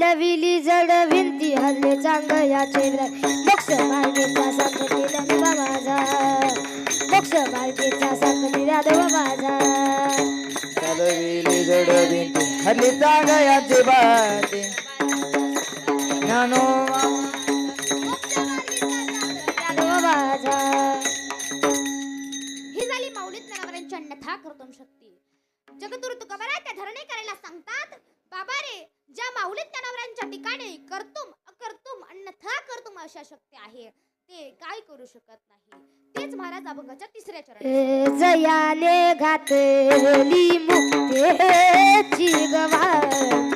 चालविली जड भिंती हल्ले चांगल्याचे मोक्ष मार्गेचा संकटी नंदा माझा. मोक्ष मार्गेचा संकटी राधव माझा. चालविली जड भिंती हल्ली चांगयाचे बाते ज्ञानो माझा. ही झाली माऊलीत कर्तम शक्ती. जगद्गुरु तुकाबारा त्या धरणे करायला सांगतात बाबा रे ज्या माऊलीत ज्ञानावरांच्या ठिकाणी कर्तुम अकर्तुम अन्यथा कर्तुम अशा शक्ती आहे ते काय करू शकत नाही. तेच महाराज अभंगाच्या तिसऱ्या चरणात जयाने घातली मुक्तेची गवाते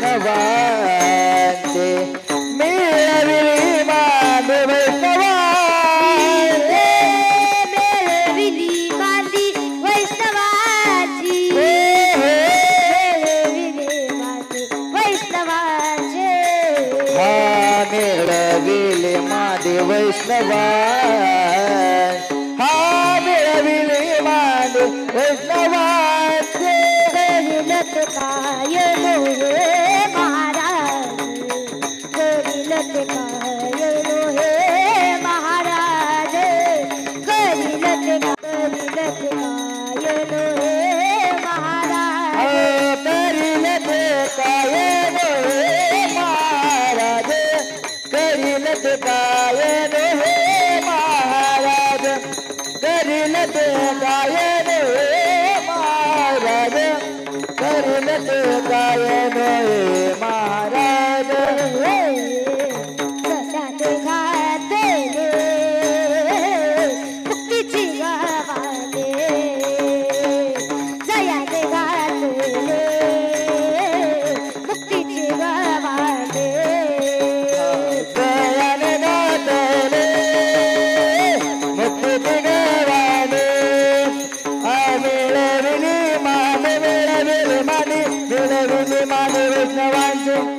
वैष्णवांचे. मिळविले मादे वैष्णवांचे. मिळविली माती वैष्णवाची मिळविले वैष्णवाचे. हा मिळविले मादे वैष्णवां हा मिळविले मादे वैष्णवांचे. गायन हे महाराज. करील ते गायन हे महाराज. करील ते गायन मिळविली मान मिळविली माने मिळविली मान वैष्णवांचे